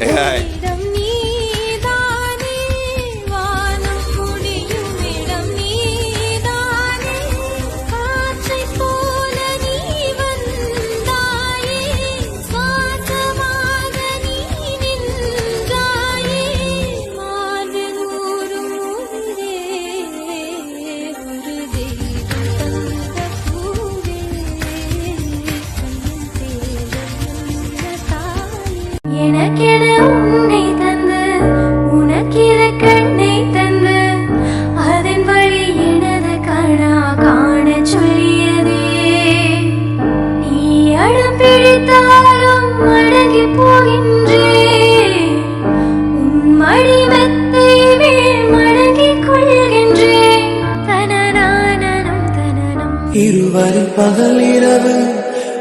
哎。வரி பகல் இரவு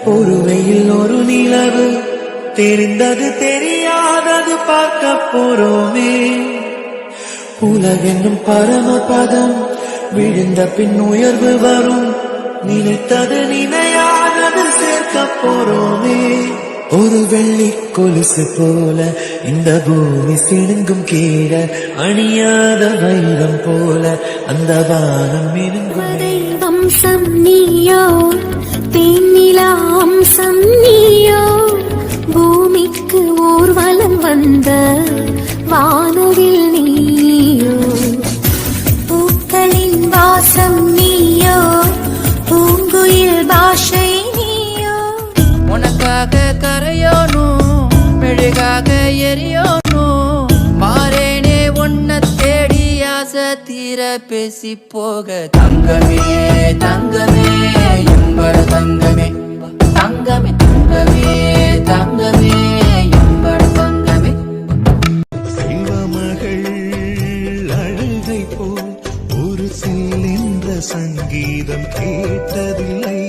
ஒரு வெயில் ஒரு நிலவு. தெரிந்தது தெரியாதது பார்க்க போறோமே. உலகென்னும் பரமபதம் விழுந்த பின் உயர்வு வரும். நினைத்தது நினையாதது சேர்க்க போறோமே. ஒரு வெள்ளி கொலுசு போல இந்த பூமி சிணுங்கும் கீழே அணியாத வைரம் போல அந்த வானம் மினுங்கும் அம்சம் நீயோ? தேனிலா அம்சம் நீயோ? பூமிக்கு ஊர்வலம் வந்த வானவில் நீ தவிர பேசி போக தங்கமே தங்கமே எம்பட தங்கமே. தங்கமே தங்கமே தங்கமே எம்பட தங்கமே. செல்வ மகள் அழுகை போல் ஒரு செல்லின்ற சங்கீதம் கேட்டதில்லை.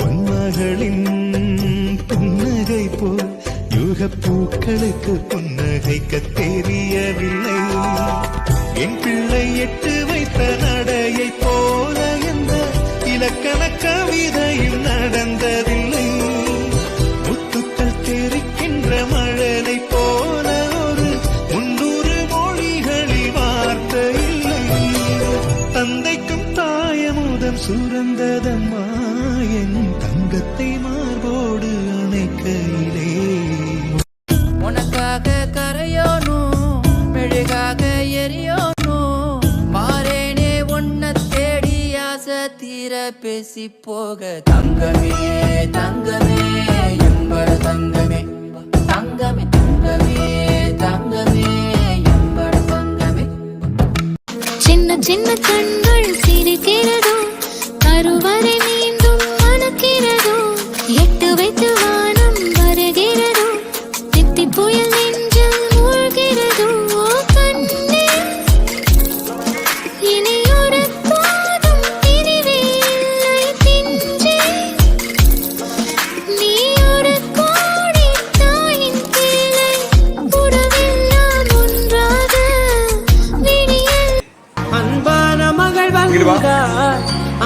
பொன்மகளின் புன்னகை போல் யுக பூக்களுக்கு புன்னகைக்க தெரியவில்லை. என் பிள்ளை எட்டு வைத்த நடையை போல எந்த இலக்கண கவிதையும் நடந்ததில்லை. முத்துக்கள் தெரிக்கின்ற மழலை போல ஒரு முன்னூறு மொழிகளில் வார்த்தை இல்லை தந்தைக்கும் தாயமுதம் சுரந்ததம்மா என் தங்கத்தை மார்போடு அணைக்கையிலே. உனக்காக கரையோ பேசி போக தங்கமே தங்கமே எம்பட தங்கமே. தங்கமே தங்கமே தங்கமே எம்பட தங்கமே. சின்ன சின்ன கண்கள் சிரிக்கிறதோ கருவறை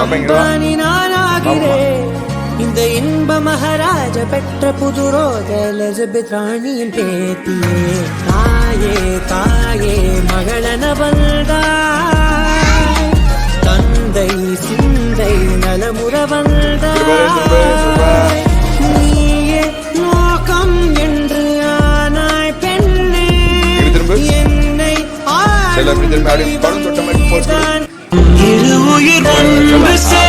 அம்பானி நானாகிறேன். இந்த இன்ப மகாராஜ பெற்ற புதுரோக எலிசபெத் ராணியின் பேத்தியே தாயே தாயே மகளன வந்தாய் தந்தை சிந்தை நலமுற வந்தாய் நீயே லோகம் என்று ஆனாய் பெண்ணே. என்னை செல்ல, உயிர் ஒன்று சே